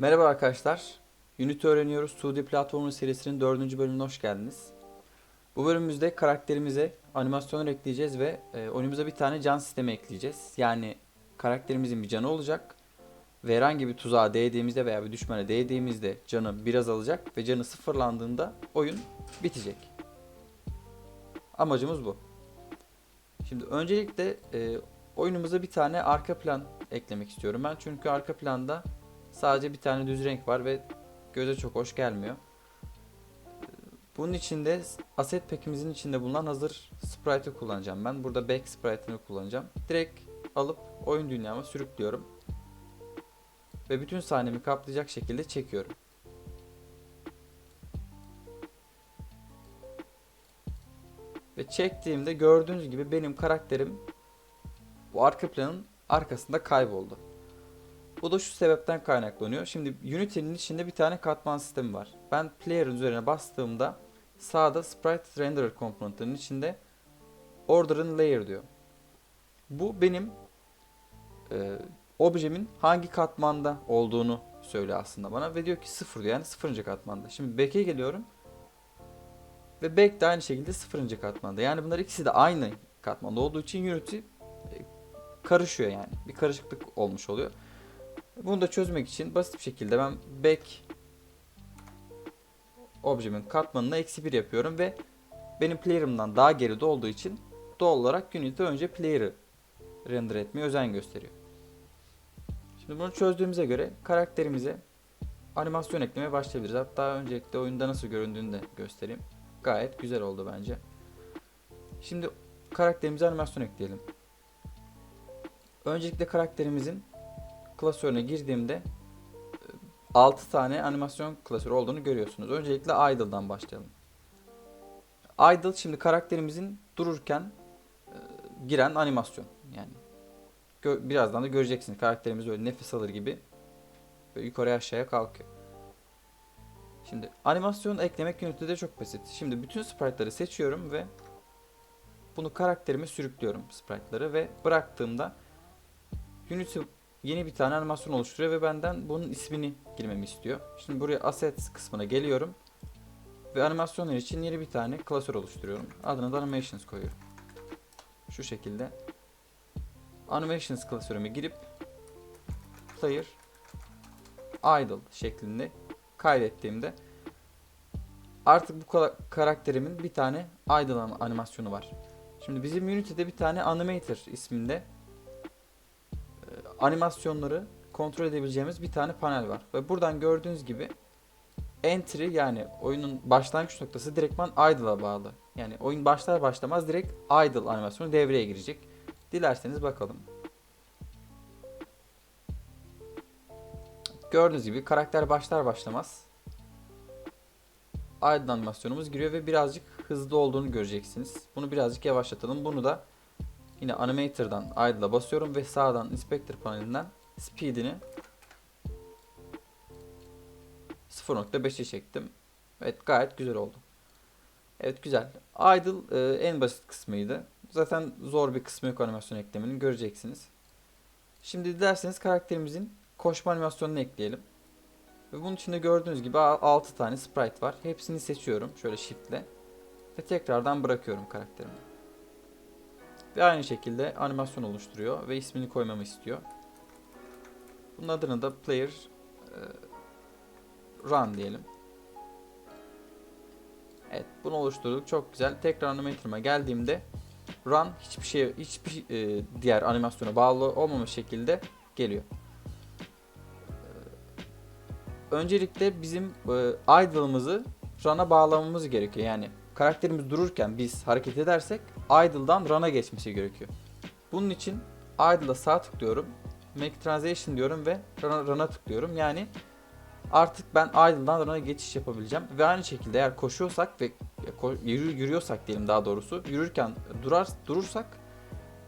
Merhaba arkadaşlar. Unity öğreniyoruz. 2D platformu serisinin dördüncü bölümüne hoş geldiniz. Bu bölümümüzde karakterimize animasyonlar ekleyeceğiz ve e, oyunumuza bir tane can sistemi ekleyeceğiz. Yani karakterimizin bir canı olacak ve herhangi bir tuzağa değdiğimizde veya bir düşmana değdiğimizde canı biraz alacak ve canı sıfırlandığında oyun bitecek. Amacımız bu. Şimdi öncelikle e, oyunumuza bir tane arka plan eklemek istiyorum ben. Çünkü arka planda sadece bir tane düz renk var ve göze çok hoş gelmiyor. Bunun için de asset pack'imizin içinde bulunan hazır sprite'ı kullanacağım ben. Burada back sprite'ını kullanacağım. Direkt alıp oyun dünyama sürüklüyorum. Ve bütün sahnemi kaplayacak şekilde çekiyorum. Ve çektiğimde gördüğünüz gibi benim karakterim bu arka planın arkasında kayboldu. Bu da şu sebepten kaynaklanıyor. Şimdi Unity'nin içinde bir tane katman sistemi var. Ben player'ın üzerine bastığımda sağda sprite renderer komponentinin içinde order'ın layer diyor. Bu benim e, objemin hangi katmanda olduğunu söylüyor aslında bana ve diyor ki sıfır diyor yani sıfırıncı katmanda. Şimdi back'e geliyorum ve back de aynı şekilde sıfırıncı katmanda. Yani bunlar ikisi de aynı katmanda olduğu için Unity e, karışıyor yani. Bir karışıklık olmuş oluyor. Bunu da çözmek için basit bir şekilde ben back objemin katmanına eksi 1 yapıyorum ve benim player'ımdan daha geride olduğu için doğal olarak Unity önce player'ı render etmeye özen gösteriyor. Şimdi bunu çözdüğümüze göre karakterimize animasyon eklemeye başlayabiliriz. Hatta öncelikle oyunda nasıl göründüğünü de göstereyim. Gayet güzel oldu bence. Şimdi karakterimize animasyon ekleyelim. Öncelikle karakterimizin klasörüne girdiğimde 6 tane animasyon klasörü olduğunu görüyorsunuz. Öncelikle idle'dan başlayalım. Idle şimdi karakterimizin dururken e, giren animasyon. Yani birazdan da göreceksiniz karakterimiz öyle nefes alır gibi böyle yukarıya aşağıya kalkıyor. Şimdi animasyon eklemek Unity'de çok basit. Şimdi bütün sprite'ları seçiyorum ve bunu karakterime sürüklüyorum sprite'ları ve bıraktığımda Unity yeni bir tane animasyon oluşturuyor ve benden bunun ismini girmemi istiyor. Şimdi buraya assets kısmına geliyorum ve animasyonlar için yeni bir tane klasör oluşturuyorum. Adını da animations koyuyorum. Şu şekilde animations klasörüme girip player idle şeklinde kaydettiğimde artık bu ka- karakterimin bir tane idle animasyonu var. Şimdi bizim Unity'de bir tane animator isminde animasyonları kontrol edebileceğimiz bir tane panel var. Ve buradan gördüğünüz gibi entry yani oyunun başlangıç noktası direktman idle'a bağlı. Yani oyun başlar başlamaz direkt idle animasyonu devreye girecek. Dilerseniz bakalım. Gördüğünüz gibi karakter başlar başlamaz idle animasyonumuz giriyor ve birazcık hızlı olduğunu göreceksiniz. Bunu birazcık yavaşlatalım. Bunu da Yine animator'dan idle'a basıyorum ve sağdan inspector panelinden speed'ini 0.5'e çektim. Evet gayet güzel oldu. Evet güzel. Idle e, en basit kısmıydı. Zaten zor bir kısmı yok animasyon eklemenin göreceksiniz. Şimdi dilerseniz karakterimizin koşma animasyonunu ekleyelim. Ve bunun içinde gördüğünüz gibi 6 tane sprite var. Hepsini seçiyorum şöyle shift'le. Ve tekrardan bırakıyorum karakterimi. Ve aynı şekilde animasyon oluşturuyor ve ismini koymamı istiyor. Bunun adını da player e, run diyelim. Evet bunu oluşturduk çok güzel. Tekrar animator'ıma geldiğimde run hiçbir şey hiçbir e, diğer animasyona bağlı olmamış şekilde geliyor. E, öncelikle bizim e, idle'ımızı run'a bağlamamız gerekiyor. Yani karakterimiz dururken biz hareket edersek idle'dan run'a geçmesi gerekiyor. Bunun için idle'a sağ tıklıyorum. Make transition diyorum ve run'a, run'a tıklıyorum. Yani artık ben idle'dan run'a geçiş yapabileceğim. Ve aynı şekilde eğer koşuyorsak ve yürü, yürüyorsak diyelim daha doğrusu yürürken durar durursak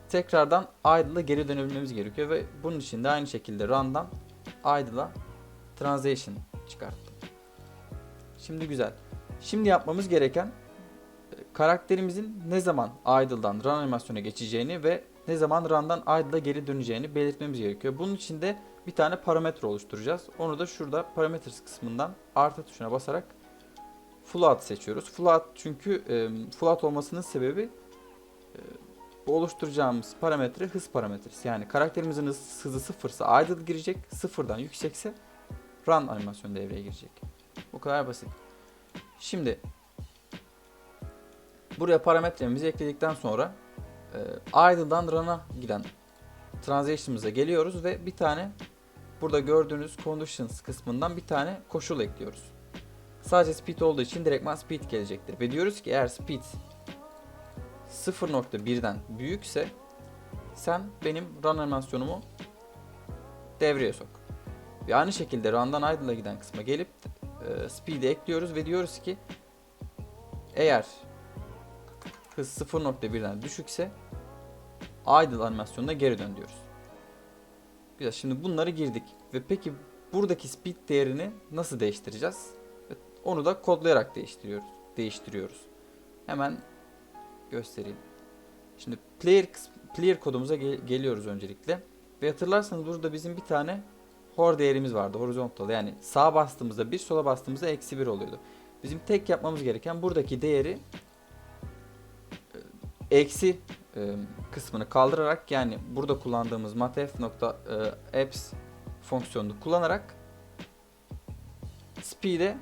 tekrardan idle'a geri dönebilmemiz gerekiyor ve bunun için de aynı şekilde run'dan idle'a transition çıkarttım. Şimdi güzel. Şimdi yapmamız gereken karakterimizin ne zaman idle'dan run animasyona geçeceğini ve ne zaman run'dan idle'a geri döneceğini belirtmemiz gerekiyor. Bunun için de bir tane parametre oluşturacağız. Onu da şurada parameters kısmından artı tuşuna basarak float seçiyoruz. Float çünkü e, float olmasının sebebi e, oluşturacağımız parametre hız parametresi. Yani karakterimizin hız, hızı sıfırsa idle girecek, sıfırdan yüksekse run animasyonu devreye girecek. Bu kadar basit. Şimdi buraya parametremizi ekledikten sonra e, idle'dan run'a giden transition'ımıza geliyoruz ve bir tane burada gördüğünüz conditions kısmından bir tane koşul ekliyoruz. Sadece speed olduğu için direktman speed gelecektir. Ve diyoruz ki eğer speed 0.1'den büyükse sen benim run animasyonumu devreye sok. Ve aynı şekilde run'dan idle'a giden kısma gelip e, speed'i ekliyoruz ve diyoruz ki eğer hız 0.1'den düşükse idle animasyonuna geri dön diyoruz. Güzel şimdi bunları girdik ve peki buradaki speed değerini nasıl değiştireceğiz? Onu da kodlayarak değiştiriyoruz. Değiştiriyoruz. Hemen göstereyim. Şimdi player player kodumuza gel- geliyoruz öncelikle. Ve hatırlarsanız burada bizim bir tane hor değerimiz vardı. Horizontal yani sağa bastığımızda 1, sola bastığımızda eksi 1 oluyordu. Bizim tek yapmamız gereken buradaki değeri eksi e, kısmını kaldırarak yani burada kullandığımız matf.apps fonksiyonunu kullanarak speed'e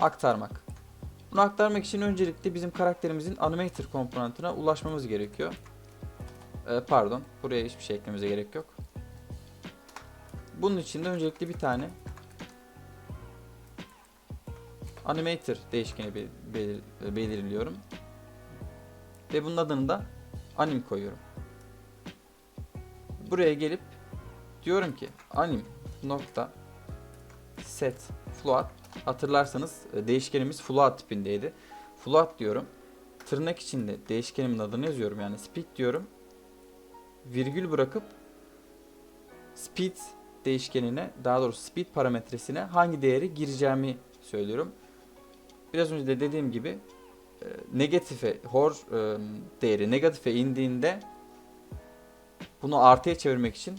aktarmak. Bunu aktarmak için öncelikle bizim karakterimizin animator komponentine ulaşmamız gerekiyor. Ee, pardon, buraya hiçbir şey eklememize gerek yok. Bunun için de öncelikle bir tane animator değişkeni be- belir- belirliyorum. Ve bunun adını da anim koyuyorum. Buraya gelip diyorum ki anim nokta set float hatırlarsanız e, değişkenimiz float tipindeydi. Float diyorum. Tırnak içinde değişkenimin adını yazıyorum yani speed diyorum. Virgül bırakıp speed değişkenine daha doğrusu speed parametresine hangi değeri gireceğimi söylüyorum. Biraz önce de dediğim gibi negatife hor e, değeri negatife indiğinde bunu artıya çevirmek için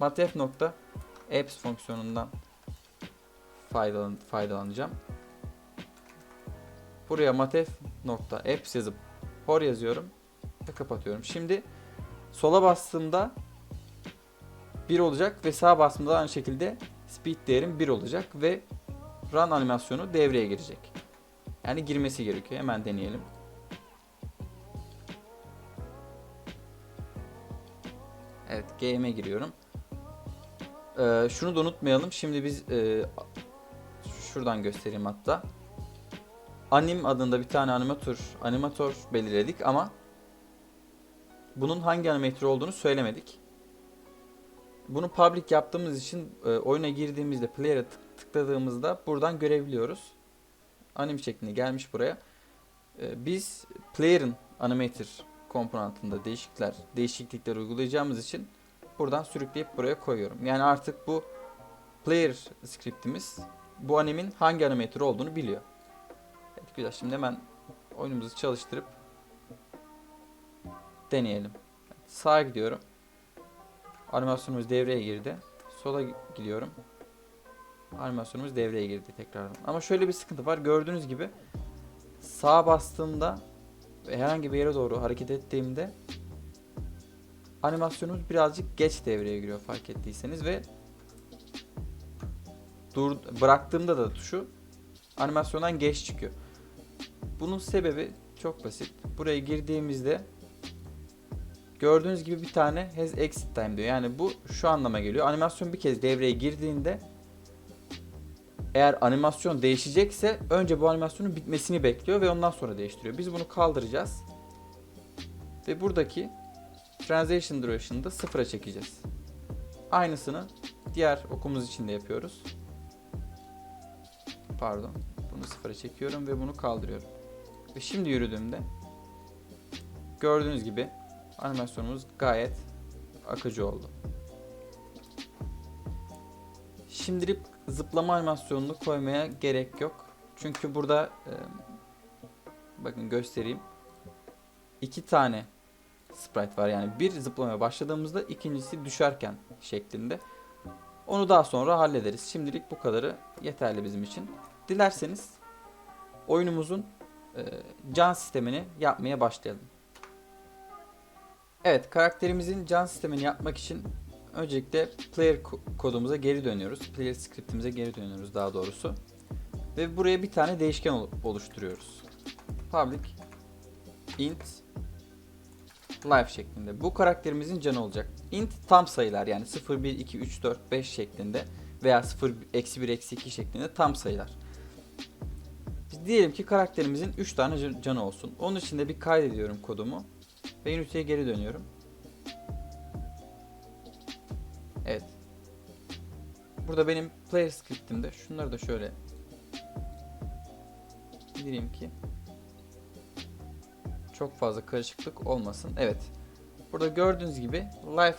matf nokta apps fonksiyonundan faydalan faydalanacağım. Buraya matf nokta apps yazıp hor yazıyorum ve kapatıyorum. Şimdi sola bastığımda 1 olacak ve sağa bastığımda da aynı şekilde speed değerim 1 olacak ve run animasyonu devreye girecek. Yani girmesi gerekiyor. Hemen deneyelim. Evet, game'e giriyorum. Ee, şunu da unutmayalım. Şimdi biz e, şuradan göstereyim hatta. Anim adında bir tane animatör animatör belirledik ama bunun hangi animatör olduğunu söylemedik. Bunu public yaptığımız için e, oyuna girdiğimizde player'e tıkladığımızda buradan görebiliyoruz. Anim şeklinde gelmiş buraya. E, biz player'ın animator komponentinde değişiklikler değişiklikler uygulayacağımız için buradan sürükleyip buraya koyuyorum. Yani artık bu player scriptimiz bu animin hangi animator olduğunu biliyor. Evet güzel. Şimdi hemen oyunumuzu çalıştırıp deneyelim. Sağa gidiyorum. Animasyonumuz devreye girdi. Sola gidiyorum. Animasyonumuz devreye girdi tekrardan. Ama şöyle bir sıkıntı var. Gördüğünüz gibi sağa bastığımda ve herhangi bir yere doğru hareket ettiğimde animasyonumuz birazcık geç devreye giriyor fark ettiyseniz ve dur bıraktığımda da tuşu animasyondan geç çıkıyor. Bunun sebebi çok basit. Buraya girdiğimizde gördüğünüz gibi bir tane has exit time diyor. Yani bu şu anlama geliyor. Animasyon bir kez devreye girdiğinde eğer animasyon değişecekse önce bu animasyonun bitmesini bekliyor ve ondan sonra değiştiriyor. Biz bunu kaldıracağız. Ve buradaki transition duration'ı da sıfıra çekeceğiz. Aynısını diğer okumuz için de yapıyoruz. Pardon. Bunu sıfıra çekiyorum ve bunu kaldırıyorum. Ve şimdi yürüdüğümde gördüğünüz gibi animasyonumuz gayet akıcı oldu. Şimdilik zıplama animasyonunu koymaya gerek yok. Çünkü burada e, bakın göstereyim. iki tane sprite var. Yani bir zıplamaya başladığımızda ikincisi düşerken şeklinde. Onu daha sonra hallederiz. Şimdilik bu kadarı yeterli bizim için. Dilerseniz oyunumuzun e, can sistemini yapmaya başlayalım. Evet karakterimizin can sistemini yapmak için öncelikle player ko- kodumuza geri dönüyoruz. Player scriptimize geri dönüyoruz daha doğrusu. Ve buraya bir tane değişken ol- oluşturuyoruz. Public int life şeklinde. Bu karakterimizin canı olacak. Int tam sayılar yani 0, 1, 2, 3, 4, 5 şeklinde veya 0, eksi 1, eksi 2 şeklinde tam sayılar. Biz diyelim ki karakterimizin 3 tane can- canı olsun. Onun için de bir kaydediyorum kodumu. Ve Unity'ye geri dönüyorum. Burada benim player scriptimde şunları da şöyle indireyim ki çok fazla karışıklık olmasın. Evet. Burada gördüğünüz gibi life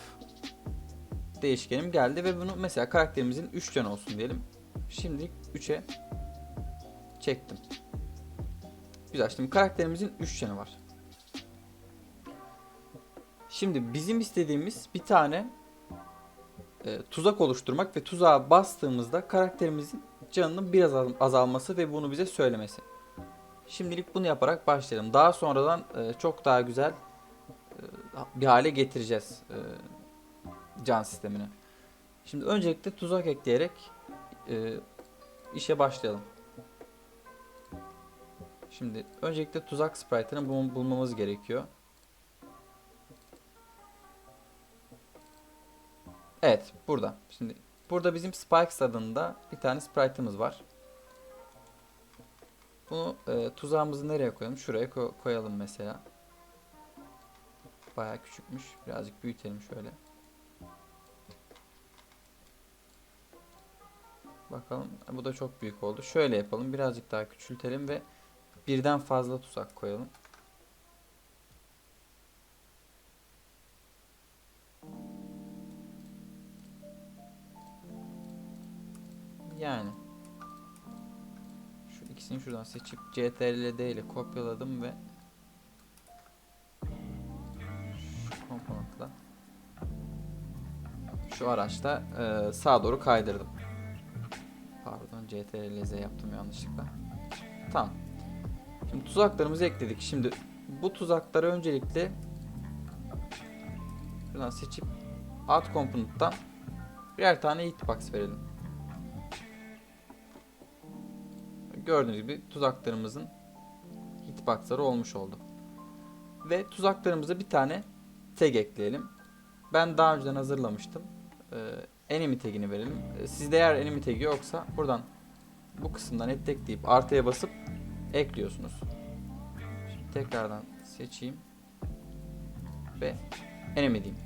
değişkenim geldi ve bunu mesela karakterimizin 3 canı olsun diyelim. Şimdilik 3'e çektim. Güzel. Şimdi karakterimizin 3 canı var. Şimdi bizim istediğimiz bir tane e, tuzak oluşturmak ve tuzağa bastığımızda karakterimizin canının biraz az- azalması ve bunu bize söylemesi. Şimdilik bunu yaparak başlayalım. Daha sonradan e, çok daha güzel e, bir hale getireceğiz can sistemini. Şimdi öncelikle tuzak ekleyerek işe başlayalım. Şimdi öncelikle tuzak sprite'ını bul- bulmamız gerekiyor. Evet, burada. Şimdi burada bizim Spikes adında bir tane sprite'ımız var. Bunu e, tuzağımızı nereye koyalım? Şuraya ko- koyalım mesela. Bayağı küçükmüş. Birazcık büyütelim şöyle. Bakalım. Bu da çok büyük oldu. Şöyle yapalım. Birazcık daha küçültelim ve birden fazla tuzak koyalım. Şuradan seçip CTRL-D ile kopyaladım ve şu komponentla şu araçta e, sağa doğru kaydırdım. Pardon CTRL-Z yaptım yanlışlıkla. Tamam. Şimdi tuzaklarımızı ekledik. Şimdi bu tuzaklara öncelikle şuradan seçip Add Component'tan birer tane hitbox verelim. Gördüğünüz gibi tuzaklarımızın hitboxları olmuş oldu. Ve tuzaklarımıza bir tane tag ekleyelim. Ben daha önceden hazırlamıştım. Ee, enemy tagini verelim. Ee, Sizde eğer enemy tagi yoksa buradan bu kısımdan ekleyip artıya basıp ekliyorsunuz. Şimdi tekrardan seçeyim. Ve enemy diyeyim.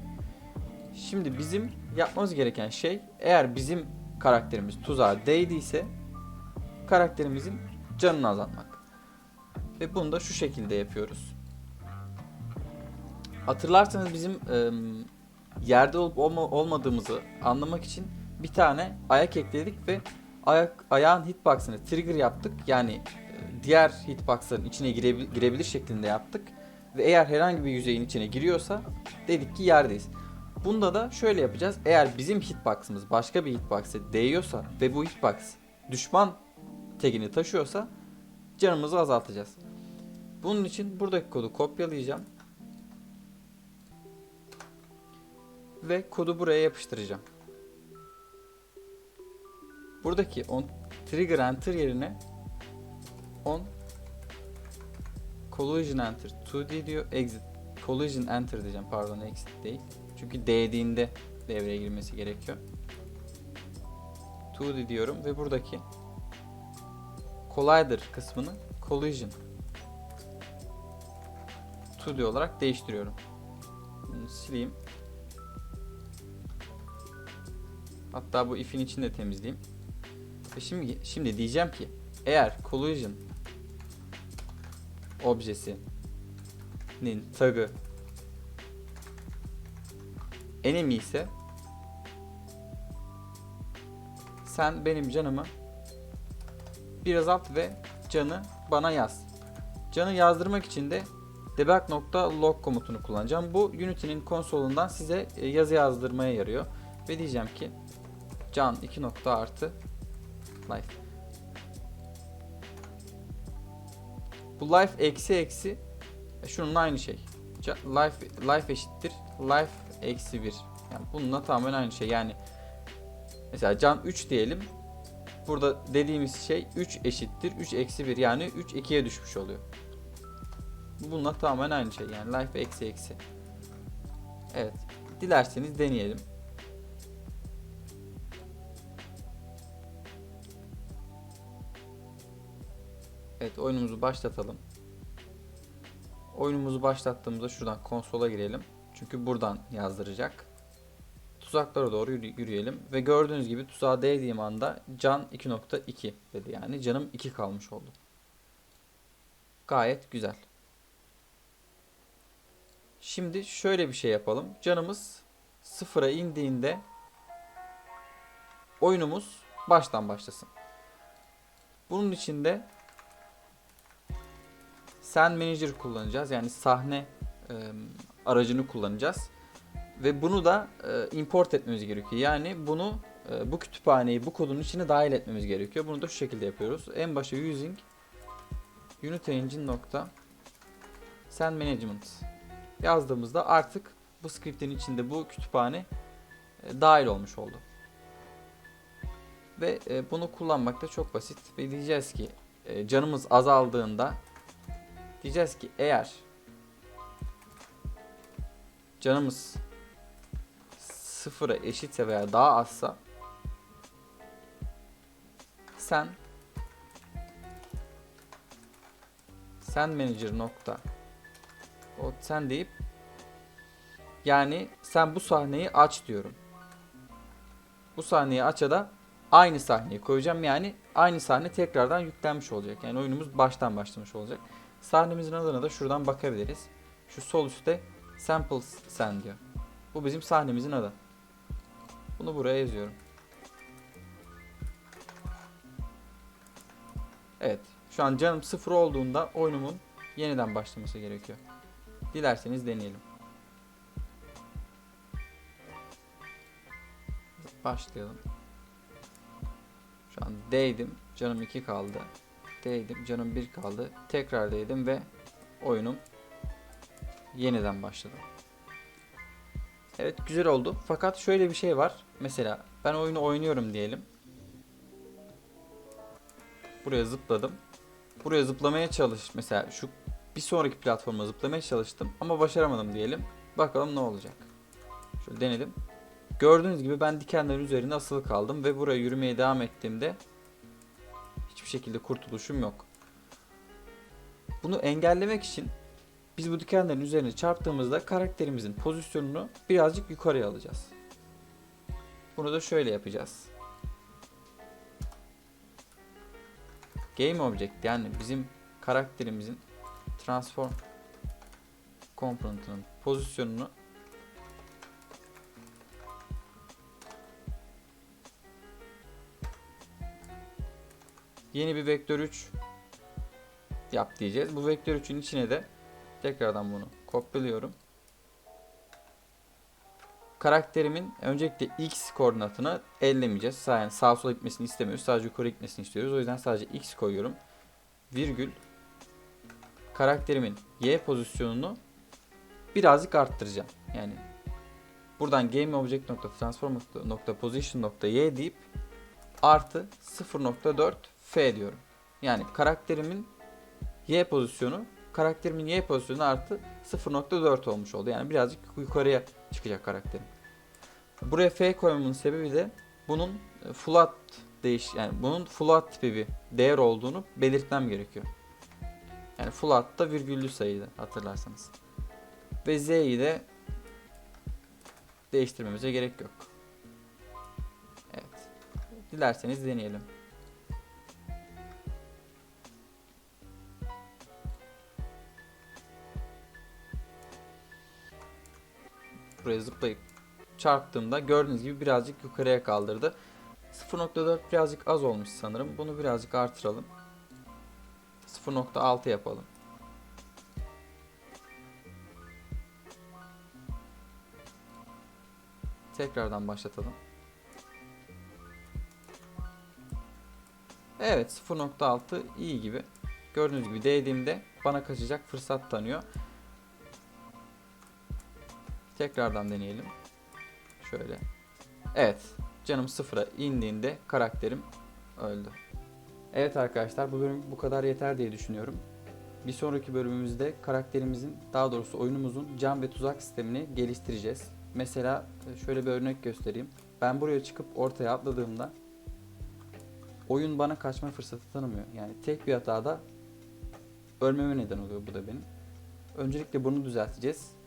Şimdi bizim yapmamız gereken şey eğer bizim karakterimiz tuzağa değdiyse karakterimizin canını azaltmak. Ve bunu da şu şekilde yapıyoruz. Hatırlarsanız bizim em, yerde olup olma- olmadığımızı anlamak için bir tane ayak ekledik ve ayak ayağın hitbox'ını trigger yaptık. Yani e, diğer hitbox'ların içine girebil- girebilir şeklinde yaptık. Ve eğer herhangi bir yüzeyin içine giriyorsa dedik ki yerdeyiz. Bunda da şöyle yapacağız. Eğer bizim hitbox'ımız başka bir hitbox'e değiyorsa ve bu hitbox düşman tagini taşıyorsa canımızı azaltacağız. Bunun için buradaki kodu kopyalayacağım. Ve kodu buraya yapıştıracağım. Buradaki on trigger enter yerine on collision enter 2D diyor exit collision enter diyeceğim pardon exit değil. Çünkü değdiğinde devreye girmesi gerekiyor. 2D diyorum ve buradaki collider kısmını collision 2D olarak değiştiriyorum. Sileyim. Hatta bu if'in içini de temizleyeyim. Ve şimdi şimdi diyeceğim ki eğer collision objesinin tagı enemy ise sen benim canımı bir azalt ve canı bana yaz. Canı yazdırmak için de debug.log komutunu kullanacağım. Bu Unity'nin konsolundan size e, yazı yazdırmaya yarıyor. Ve diyeceğim ki can 2 nokta artı life. Bu life eksi eksi e, şunun aynı şey. Life, life eşittir. Life eksi 1. Yani bununla tamamen aynı şey. Yani mesela can 3 diyelim. Burada dediğimiz şey 3 eşittir. 3 eksi 1 yani 3 2'ye düşmüş oluyor. Bu Bununla tamamen aynı şey. Yani life eksi eksi. Evet. Dilerseniz deneyelim. Evet oyunumuzu başlatalım. Oyunumuzu başlattığımızda şuradan konsola girelim. Çünkü buradan yazdıracak. Tuzaklara doğru yürü- yürüyelim. Ve gördüğünüz gibi tuzağa değdiğim anda can 2.2 dedi. Yani canım 2 kalmış oldu. Gayet güzel. Şimdi şöyle bir şey yapalım. Canımız sıfıra indiğinde oyunumuz baştan başlasın. Bunun için de Sen Manager kullanacağız. Yani sahne e, aracını kullanacağız. Ve bunu da e, import etmemiz gerekiyor. Yani bunu e, bu kütüphaneyi bu kodun içine dahil etmemiz gerekiyor. Bunu da şu şekilde yapıyoruz. En başa using unit engine nokta sen management yazdığımızda artık bu scriptin içinde bu kütüphane e, dahil olmuş oldu. Ve e, bunu kullanmak da çok basit. Ve diyeceğiz ki e, canımız azaldığında diyeceğiz ki eğer canımız sıfıra eşitse veya daha azsa sen sen manager nokta o sen deyip yani sen bu sahneyi aç diyorum. Bu sahneyi aça da aynı sahneyi koyacağım. Yani aynı sahne tekrardan yüklenmiş olacak. Yani oyunumuz baştan başlamış olacak. Sahnemizin adına da şuradan bakabiliriz. Şu sol üstte samples sen diyor. Bu bizim sahnemizin adı. Bunu buraya yazıyorum. Evet. Şu an canım sıfır olduğunda oyunumun yeniden başlaması gerekiyor. Dilerseniz deneyelim. Başlayalım. Şu an değdim. Canım 2 kaldı. Değdim. Canım 1 kaldı. Tekrar değdim ve oyunum yeniden başladı. Evet güzel oldu. Fakat şöyle bir şey var. Mesela ben oyunu oynuyorum diyelim. Buraya zıpladım. Buraya zıplamaya çalış. Mesela şu bir sonraki platforma zıplamaya çalıştım ama başaramadım diyelim. Bakalım ne olacak. Şöyle denedim. Gördüğünüz gibi ben dikenlerin üzerinde asılı kaldım ve buraya yürümeye devam ettiğimde hiçbir şekilde kurtuluşum yok. Bunu engellemek için biz bu dikenlerin üzerine çarptığımızda karakterimizin pozisyonunu birazcık yukarıya alacağız. Bunu da şöyle yapacağız. Game Object yani bizim karakterimizin transform component'ının pozisyonunu yeni bir vektör 3 yap diyeceğiz. Bu vektör 3'ün içine de tekrardan bunu kopyalıyorum. Karakterimin öncelikle x koordinatını ellemeyeceğiz. Yani sağa sola gitmesini istemiyoruz. Sadece yukarı gitmesini istiyoruz. O yüzden sadece x koyuyorum. Virgül karakterimin y pozisyonunu birazcık arttıracağım. Yani buradan GameObject.transform.position.y deyip artı 0.4 f diyorum. Yani karakterimin y pozisyonu karakterimin y pozisyonu artı 0.4 olmuş oldu. Yani birazcık yukarıya çıkacak karakterim. Buraya f koymamın sebebi de bunun float değiş yani bunun float tipi bir değer olduğunu belirtmem gerekiyor. Yani float da virgüllü sayıydı hatırlarsanız. Ve z'yi de değiştirmemize gerek yok. Evet. Dilerseniz deneyelim. buraya zıplayıp çarptığımda gördüğünüz gibi birazcık yukarıya kaldırdı. 0.4 birazcık az olmuş sanırım. Bunu birazcık artıralım. 0.6 yapalım. Tekrardan başlatalım. Evet 0.6 iyi gibi. Gördüğünüz gibi değdiğimde bana kaçacak fırsat tanıyor. Tekrardan deneyelim. Şöyle. Evet. Canım sıfıra indiğinde karakterim öldü. Evet arkadaşlar bu bölüm bu kadar yeter diye düşünüyorum. Bir sonraki bölümümüzde karakterimizin daha doğrusu oyunumuzun can ve tuzak sistemini geliştireceğiz. Mesela e, şöyle bir örnek göstereyim. Ben buraya çıkıp ortaya atladığımda oyun bana kaçma fırsatı tanımıyor. Yani tek bir hatada ölmeme neden oluyor bu da benim. Öncelikle bunu düzelteceğiz.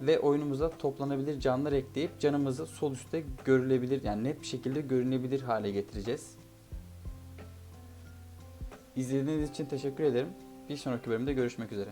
Ve oyunumuza toplanabilir canlar ekleyip canımızı sol üstte görülebilir yani net bir şekilde görünebilir hale getireceğiz. İzlediğiniz için teşekkür ederim. Bir sonraki bölümde görüşmek üzere.